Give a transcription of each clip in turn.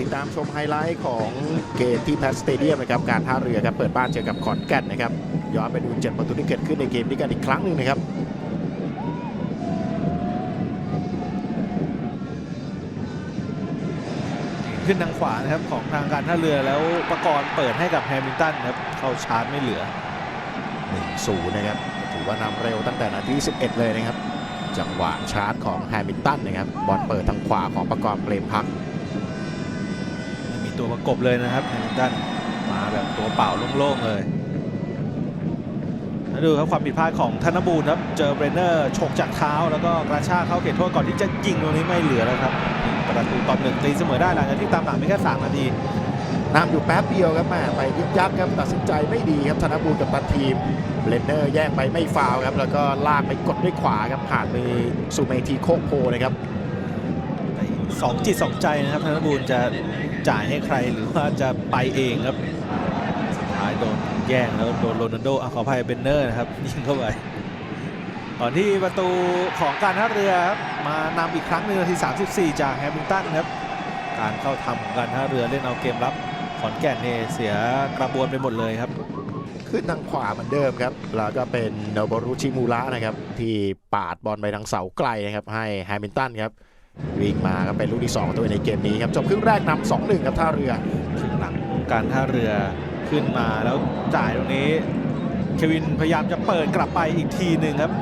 ติดตามชมไฮไลท์ของเกมที่แพทสเตเดียมนะครับการท่าเรือครับเปิดบ้านเจอกับขอนแก่นนะครับย้อนไปดู7ประตูที่เกิดขึ้นในเกมนี้กันอีกครั้งหนึ่งนะครับขึ้นทางขวานะครับของทางการท่าเรือแล้วประกรณ์เปิดให้กับแฮมิลตันครับเข้าชาร์จไม่เหลือ1-0นะครับถือว่านำเร็วตั้งแต่นาที11 เลยนะครับ จังหวะชาร์จของแฮมิลตันนะครับบอลเปิดทางขวาของประกอบเปรมพักไม่มี ตัวประกบเลยนะครับแฮมิลตันมาแบบตัวเปล่าโล่งๆเลยแล้วดูครับความผิดพลาดของธนบูรณ์ครับ เจอเบรนเนอร์ฉกจากเท้า แล้วก็กระชากเข้าเขตโทษก่อนที่จะยิงตรงนี้ไม่เหลือแล้วครับประตูตอนหนึ่งตีเสมอได้หลังจากที่ตามหลังไม่แค่3นาทีนำอยู่แป๊บเดียวครับแม่ไปยึกยักครับตัดสินใจไม่ดีครับธนบูรณ์กับตันทีมเบลนเนอร์แย่งไปไม่ฟาวครับแล้วก็ลากไปกดด้วยขวาครับผ่านมือสุเมธีโคกโพนะครับ สองจิตสองใจนะครับธนบูรณ์จะจ่ายให้ใครหรือว่าจะไปเองครับสุดท้ายโดนแย่งแล้วโดนโรนัลโดอขออภัยเบนเนอร์นะครับยิงเข้าไปก่อนที่ประตูของการท่าเรือครับมานำอีกครั้งหนึ่งนาที 34 จากแฮมิลตันครับการเข้าทำของการท่าเรือเล่นเอาเกมรับขอนแก่นเนี่ยเสียกระบวนไปหมดเลยครับ ขึ้นทางขวาเหมือนเดิมครับ แล้วก็เป็นโนบรุชิมูระนะครับ ที่ปาดบอลไปทางเสาไกลนะครับ ให้แฮมิลตันครับ วิ่งมาก็เป็นลูกที่2ของตัวเองในเกมนี้ครับจบครึ่งแรกนำ2-1 ครับท่าเรือถึงหลังการท่าเรือขึ้นมาแล้วจ่ายตรงนี้เควินพยายามจะเปิดกลับไปอีกทีหนึ่งครับ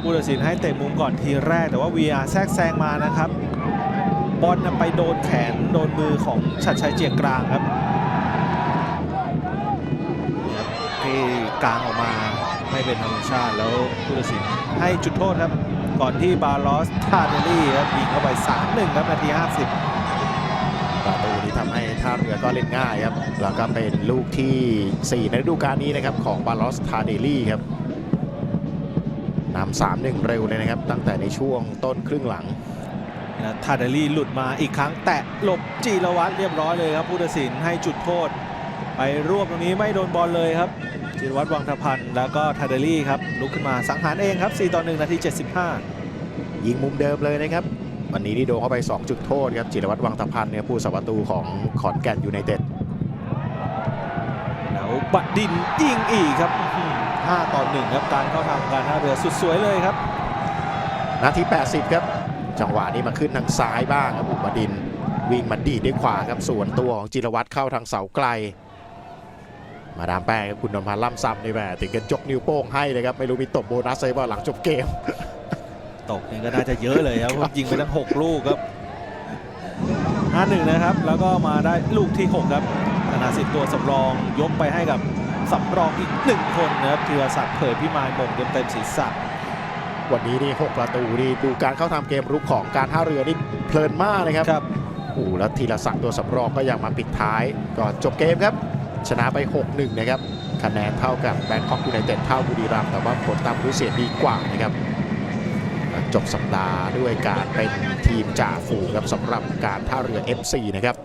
ผู้ตัดสินให้เตะมุมก่อนทีแรกแต่ว่า VR แทรกแซงมานะครับ บอลไปโดนแขนโดนมือของชัดชัยเจียกลางครับนี่ครับที่กลางออกมาไม่เป็นธรรมชาติแล้วผู้ตัดสินให้จุดโทษครับ ก่อนที่บาลอสทาเดลี่ครับยิงเข้าไป 3-1 ครับนาที 50 ประตูนี้ทำให้ท่าเรือก็เล่นง่ายครับ แล้วก็เป็นลูกทีสี่4 ในฤดูกาลนี้นะครับ ของบาลอสทาเดลี่ครับนำ3-1เร็วเลยนะครับ ตั้งแต่ในช่วงต้นครึ่งหลังนะทาเดลี่หลุดมาอีกครั้ง แตะหลบจีรวัตรเรียบร้อยเลยครับผู้ตัดสินให้จุดโทษ ไปรวบตรงนี้ไม่โดนบอลเลยครับ จีรวัตรวังทพันธ์แล้วก็ทาเดลี่ครับลุกขึ้นมาสังหารเองครับ4ต่อ1นาที 75 ยิงมุมเดิมเลยนะครับ วันนี้นี่โดนเข้าไป 2 จุดโทษครับจิรวัตรวังตะพันธ์เนี่ยผู้สาประตูของขอนแก่นยูไนเต็ดแล้วบัดดินยิงอีกครับอื้อหือ5ต่อ1ครับการเข้าทำการท่าเรือสุดสวยเลยครับ นาที 80 ครับจังหวะนี้มาขึ้นทางซ้ายบ้างครับอุบดินทร์วิ่งมาดีดด้วยขวาครับส่วนตัวของจิรวัตรเข้าทางเสาไกล มาดามแป้งครับคุณนนท์พันธ์ล่ำซ้ำนี่แหม่ถึงกันจกนิ้วโป้งให้เลยครับ ไม่รู้มีตบโบนัสเลยเปล่าหลังจบเกม ตกนี่ก็น่าจะเยอะเลยครับเพราะยิงไปทั้ง 6 ลูกครับ 5-1 นะครับ แล้วก็มาได้ลูกที่ 6 ครับธนาสิทธิ์ตัวสำรองยกไปให้กับสำรองอีก1คนนะครับธีรศักดิ์เผยพิมายมงเต็มเต็มๆศีรษะวันนี้นี่6ประตูนี่ดูการเข้าทำเกมรุกของการท่าเรือนี่เพลินมากนะครับครับโอ้โหแล้วธีรศักดิ์ตัวสำรองก็ยังมาปิดท้ายก่อนจบเกมครับ ชนะไป 6-1 นะครับ คะแนนเท่ากับแบงคอกยูไนเต็ดเท่าบุรีรัมย์แต่ว่าผลตามรู้เสียดีกว่านะครับจบสัปดาห์ด้วยการเป็นทีมจ่าฝูงครับสำหรับการท่าเรือ FC นะครับ